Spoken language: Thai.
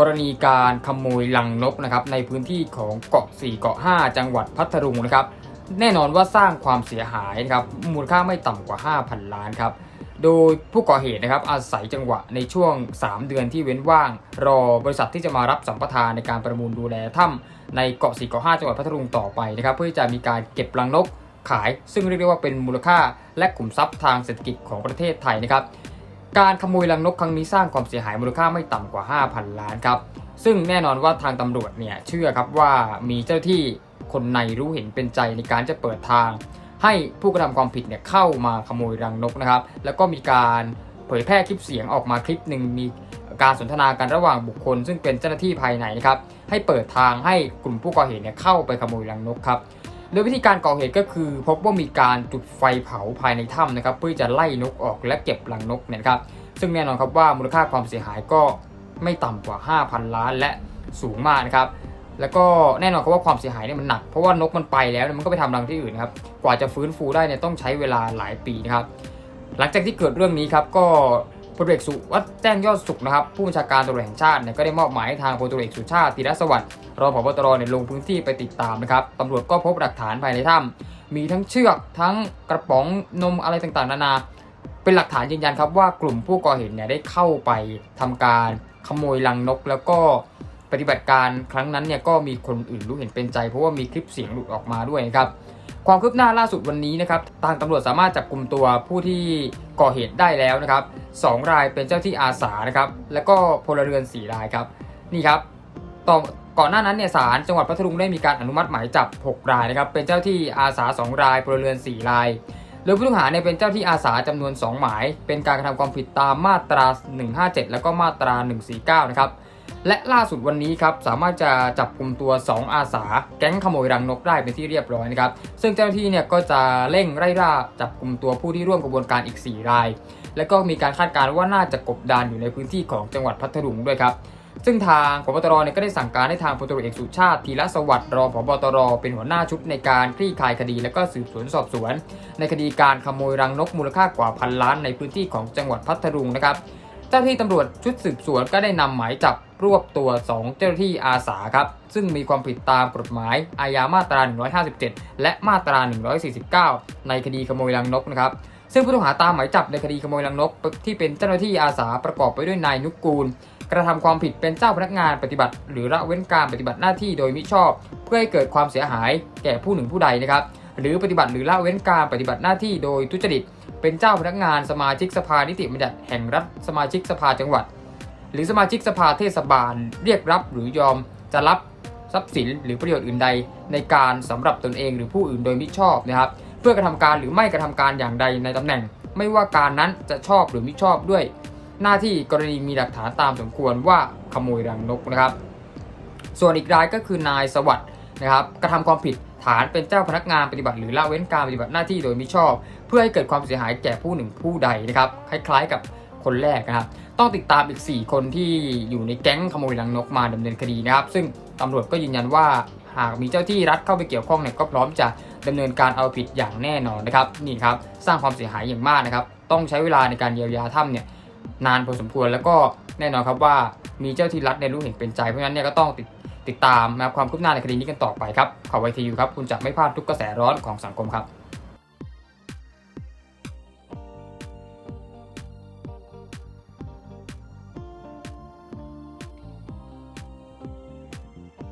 กรณีการขโมยลังนกนะครับในพื้นที่ของเกาะ 4 เกาะ 5 จังหวัดพัทลุงนะครับ แน่นอนว่าสร้างความเสียหายนะครับมูลค่าไม่ต่ำกว่า 5,000 ล้านครับโดยผู้ก่อเหตุนะครับอาศัยจังหวะในช่วง 3 เดือนที่เว้นว่าง รอบริษัทที่จะมารับสัมปทานในการประมูลดูแลถ้ำในเกาะ4เกาะ5จังหวัดพัทลุงต่อไปนะครับ เพื่อจะมีการเก็บรังนกขาย ซึ่งเรียกได้ว่าเป็นมูลค่าและกลุ่มทรัพย์ทางเศรษฐกิจของประเทศไทยนะครับ การขโมยรังนกครั้งนี้สร้างความเสียหายมูลค่าไม่ต่ำกว่า 5,000 ล้านครับ ซึ่งแน่นอนว่าทางตำรวจเนี่ยเชื่อครับว่ามีเจ้าหน้าที่คนในรู้เห็นเป็นใจในการจะเปิดทาง ให้ผู้กระทำความผิดเนี่ยเข้ามาขโมยรังนกนะครับ แล้วก็มีการเผยแพร่คลิปเสียงออกมาคลิปหนึ่งมีการสนทนากันระหว่างบุคคล ซึ่งเป็นเจ้าหน้าที่ภายในนะครับให้เปิดทางให้กลุ่มผู้ก่อเหตุเนี่ยเข้าไปขโมยรังนกครับ โดยวิธีการก่อเหตุก็คือ พบว่ามีการจุดไฟเผาภายในถ้ำนะครับ เพื่อจะไล่นกออกและเก็บรังนกเนี่ยครับ ซึ่งแน่นอนครับว่ามูลค่าความเสียหายก็ไม่ต่ำกว่า 5,000 ล้านและสูงมากนะครับ แล้วก็แน่นอนครับว่าความเสียหายเนี่ยมันหนัก เพราะว่านกมันไปแล้วเนี่ยมันก็ไปทำรังที่อื่นนครับ กว่าจะฟื้นฟูได้เนี่ยต้องใช้เวลาหลายปีนะครับ หลังจากที่เกิดเรื่องนี้ครับก็ พลเอกสุวัฒน์แจ้งยอดสุขนะครับผู้บัญชาการตำรวจแห่งชาติเนี่ยก็ได้มอบหมายให้ทางพลตำรวจเอกสุชาติธีรสวัสดิ์รองผบตรเนี่ยลงพื้นที่ไปติดตามนะครับตำรวจก็พบหลักฐานภายในถ้ำมีทั้งเชือกทั้งกระป๋องนมอะไรต่างๆ นานา เป็นหลักฐานยืนยันครับว่ากลุ่มผู้ก่อเหตุเนี่ยได้เข้าไปทำการขโมยรังนกแล้วก็ปฏิบัติการครั้งนั้นเนี่ยก็มีคนอื่นรู้เห็นเป็นใจ เพราะว่ามีคลิปเสียงหลุดออกมาด้วยนะครับ ความคืบหน้าล่าสุดวันนี้นะครับทางตำรวจสามารถจับกลุ่มตัวผู้ที่ก่อเหตุได้แล้วนะครับสองรายเป็นเจ้าที่อาสานะครับแล้วก็พลเรือน4รายครับนี่ครับต่อก่อนหน้านั้นเนี่ยศาลจังหวัดพัทลุงได้มีการอนุมัติหมายจับ 6 รายนะครับเป็นเจ้าที่อาสา 2 รายพลเรือน 4 รายโดยผู้ต้องหาเนี่ยเป็นเจ้าที่อาสาจำนวน 2 หมาย เป็นการกระทำความผิดตามมาตรา 157 แล้วก็มาตรา 149 นะครับ และล่าสุดวันนี้ครับสามารถจะจับกลุ่มตัว 2 อาสา แก๊งขโมยรังนกได้เป็นที่เรียบร้อยนะครับซึ่งเจ้าหน้าที่เนี่ยก็จะเร่งไล่ล่าจับกลุ่มตัวผู้ที่ร่วมกระบวนการอีก 4 ราย แล้วก็มีการคาดการณ์ว่าน่าจะกบดานอยู่ในพื้นที่ของจังหวัดพัทลุงด้วยครับซึ่งทางพบตรเนี่ยก็ได้สั่งการให้ทางพลตรวจเอกสุชาติธีรสวัสดิ์รองพบตรเป็นหัวหน้าชุดในการคลี่คลายคดี และก็สืบสวนสอบสวน ในคดีการขโมยรังนกมูลค่ากว่าพันล้านในพื้นที่ของจังหวัดพัทลุงนะครับ เจ้าหน้าที่ตำรวจชุดสืบสวนก็ได้นำหมายจับ รวบตัว 2 เจ้าหน้าที่อาสาครับ ซึ่งมีความผิดตามกฎหมายอาญามาตรา 157 และมาตรา 149 ในคดีขโมยรังนกนะครับซึ่งผู้ต้องหาตามหมายจับในคดีขโมยรังนก ที่เป็นเจ้าหน้าที่อาสาประกอบไปด้วยนายนุกกูล กระทำความผิดเป็นเจ้าพนักงานปฏิบัติ หรือละเว้นการปฏิบัติหน้าที่โดยมิชอบ เพื่อให้เกิดความเสียหายแก่ผู้หนึ่งผู้ใดนะครับหรือปฏิบัติหรือละเว้นการปฏิบัติหน้าที่โดยทุจริต เป็นเจ้าพนักงานสมาชิกสภานิติบัญญัติแห่งรัฐสมาชิกสภาจังหวัด หรือสมาชิกสภาเทศบาล เรียกรับหรือยอมจะรับทรัพย์สินหรือประโยชน์อื่นใด ในการสำหรับตนเองหรือผู้อื่นโดยมิชอบนะครับ เพื่อกระทำการหรือไม่กระทำการอย่างใดในตำแหน่ง ไม่ว่าการนั้นจะชอบหรือมิชอบด้วย หน้าที่กรณีมีหลักฐานตามสมควรว่าขโมยรังนกนะครับ ส่วนอีกรายก็คือนายสวัสด์นะครับกระทำความผิดฐานเป็นเจ้าพนักงานปฏิบัติหรือละเว้นการปฏิบัติหน้าที่โดยมิชอบ เพื่อให้เกิดความเสียหายแก่ผู้หนึ่งผู้ใดนะครับ คล้ายๆกับ คนแรกนะครับ ต้องติดตามอีก 4 คนที่อยู่ในแก๊งขโมยรังนกมาดำเนินคดีนะครับ ซึ่งตำรวจก็ยืนยันว่าหากมีเจ้าที่รัฐเข้าไปเกี่ยวข้องเนี่ยก็พร้อมจะดำเนินการเอาผิดอย่างแน่นอนนะครับนี่ครับสร้างความเสียหายอย่างมากนะครับ ต้องใช้เวลาในการเยียวยาถ้ำเนี่ยนานพอสมควรแล้วก็แน่นอนครับว่ามีเจ้าที่รัฐในรู้เห็นเป็นใจเพราะฉะนั้นเนี่ยก็ต้องติดติดตามนะครับความคืบหน้าในคดีนี้กันต่อไปครับข่าวไวทียูครับคุณจะไม่พลาดทุกกระแสร้อนของสังคมครับ